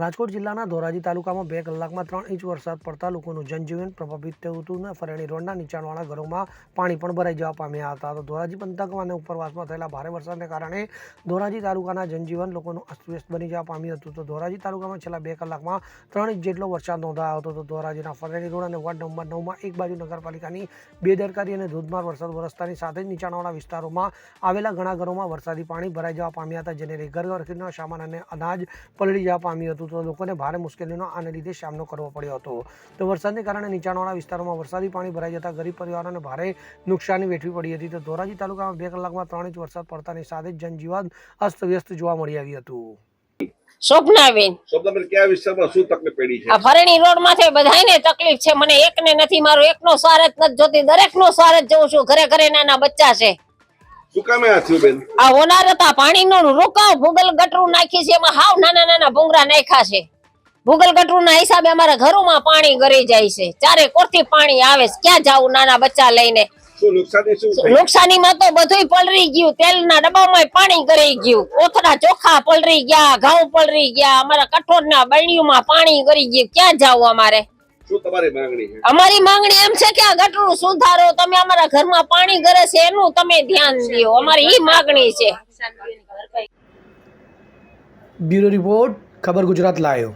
રાજકોટ જિલ્લાના ધોરાજી તાલુકામાં બે કલાકમાં ત્રણ ઇંચ વરસાદ પડતા લોકોનું જનજીવન પ્રભાવિત થયું હતું અને ફરેણી રોડના નીચાણવાળા ઘરોમાં પાણી પણ ભરાઈ જવા પામ્યા હતા. તો ધોરાજી પંથકમાં અને ઉપરવાસમાં થયેલા ભારે વરસાદને કારણે ધોરાજી તાલુકાના જનજીવન લોકોનું અસ્તવ્યસ્ત બની જવા પામ્યું હતું. તો ધોરાજી તાલુકામાં છેલ્લા બે કલાકમાં ત્રણ ઇંચ જેટલો વરસાદ નોંધાયો હતો. તો ધોરાજીના ફરેણી રોડ અને વોર્ડ નંબર નવમાં એક બાજુ નગરપાલિકાની બેદરકારી અને ધોધમાર વરસાદ વરસતાની સાથે જ નીચાણવાળા વિસ્તારોમાં આવેલા ઘણા ઘરોમાં વરસાદી પાણી ભરાઈ જવા પામ્યા હતા, જેને ઘર ઘરખીના સામાન અને અનાજ પલળી જવા પામ્યું હતું. તો લોકોને ભારે મુશ્કેલીનો આને લીધે સામનો કરવો પડ્યો હતો. તો વરસાદને કારણે નીચાણવાળા વિસ્તારોમાં વરસાદી પાણી ભરાઈ જતા ગરીબ પરિવારોને ભારે નુકસાની વેઠવી પડી હતી. તો ધોરાજી તાલુકામાં બે કલાકમાં ત્રણ ઇંચ વરસાદ પડતાની સાથે જનજીવન અસ્તવ્યસ્ત જોવા મળી આવ્યું હતું. સ્વપ્નાબેન શબ્દબેન કયા વિસ્તારમાં શું તકલીફ પડી છે? આ ફરણી રોડ બધાને તકલીફ છે. મને એકને નથી મારો એકનો સ્વાર્થ નથી જોતી. દરેક નો સ્વાર્થ જોઉં છું. ઘરે ઘરે નાના બચ્ચા છે. શું કામે આ બેન? આ હોનાર હતા પાણીનો રોકાવ. ભૂગલ ગટરું નાખી છે એમાં હાવ નાના નાના ભૂંગરા નાખ્યા છે. ભૂગલ ગટરું ના હિસાબે અમારા ઘરોમાં પાણી ગરી જાય છે. ચારે કોરથી પાણી આવે છે. ક્યાં જાવું નાના બચ્ચા લઈને? નુકસાનીમાં તો બધુંય પલરી ગયું. તેલના ડબ્બામાં પાણી ગરી ગયું. કોથળા ચોખા પલરી ગયા ઘઉં પલરી ગયા. અમારા કઠોળના બરણીઓમાં પાણી ગરી ગયું. ક્યાં જાવું અમારે? શું તમારી માંગણી છે? અમારી માંગણી એમ છે કે આ ગટરનું સુધારો તમે અમારા ઘરમાં પાણી ગરે છે એનું તમે ધ્યાન દો. અમારી એ માંગણી છે. બ્યુરો રિપોર્ટ ખબર ગુજરાત લાયો.